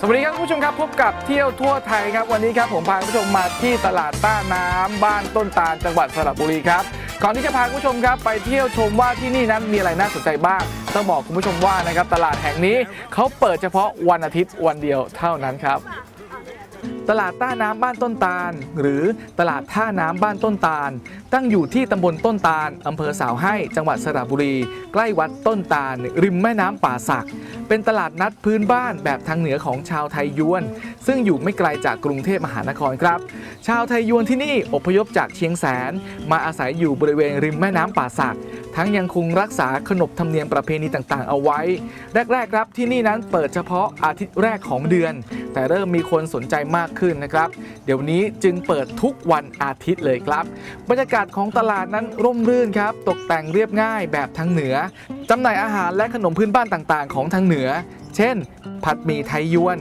สวัสดีครับผู้ชมครับพบกับเที่ยวทั่วไทยครับวันนี้ครับผมพาผู้ชมมาที่ตลาดต้าน้ำบ้านต้นตาลจังหวัดสระบุรีครับก่อนที่จะพาผู้ชมครับไปเที่ยวชมว่าที่นี่นั้นมีอะไรน่าสนใจบ้างต้องบอกคุณผู้ชมว่านะครับตลาดแห่งนี้เขาเปิดเฉพาะวันอาทิตย์วันเดียวเท่านั้นครับ ตลาดต้าน้ำบ้านต้นตาล หรือตลาดท่าน้ำบ้านต้นตาล ตั้งอยู่ที่ตำบลต้นตาลอำเภอสาวให้จังหวัดสระบุรี ใกล้วัดต้นตาล ริมแม่น้ำป่าสัก เป็นตลาดนัดพื้นบ้านแบบทางเหนือของชาวไทยยวน ซึ่งอยู่ไม่ไกลจากกรุงเทพมหานครครับ ชาวไทยยวนที่นี่อพยพจากเชียงแสน มาอาศัยอยู่บริเวณริมแม่น้ำป่าสัก ทั้งยังคงรักษาขนบธรรมเนียมประเพณีต่างๆ เอาไว้ แรก ๆ ครับที่นี่นั้นเปิดเฉพาะอาทิตย์แรกของเดือน แต่เริ่มมีคนสนใจมากขึ้นนะครับ เดี๋ยวนี้จึงเปิดทุกวันอาทิตย์เลยครับ บรรยากาศของตลาดนั้นร่มรื่นครับ ตกแต่งเรียบง่ายแบบทางเหนือจำหน่ายอาหารและขนมพื้นบ้านต่างๆ ของทางเหนือ เช่น ผัดหมี่ไทยยวน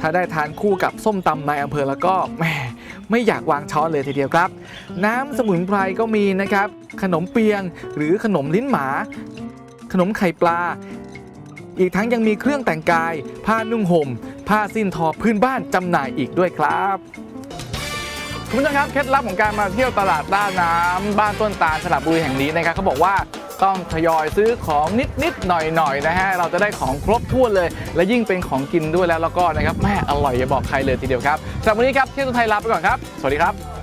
ถ้าได้ทานคู่กับส้มตำในอำเภอแล้วก็แหมไม่อยากวางช้อนเลยทีเดียวครับ น้ำสมุนไพรก็มีนะครับ ขนมเปียงหรือขนมลิ้นหมา ขนมไข่ปลา อีกทั้งยังมีเครื่องแต่งกาย ผ้านุ่งห่ม ผ้าสิ้นทอพื้นบ้านจำหน่ายอีกด้วยครับคุณผู้ชมครับเคล็ดลับของการมาเที่ยวตลาดต้าน้ำบ้านต้นตาลสระบุรีแห่งนี้นะครับเขาบอกว่าต้องทยอยซื้อของนิดๆหน่อยๆนะฮะเราจะได้ของครบถ้วนเลย และยิ่งเป็นของกินด้วยแล้วแล้วก็นะครับแม่อร่อยอย่าบอกใครเลยทีเดียวครับสำหรับวันนี้ครับเที่ยวไทยลาไปก่อนครับ สวัสดีครับ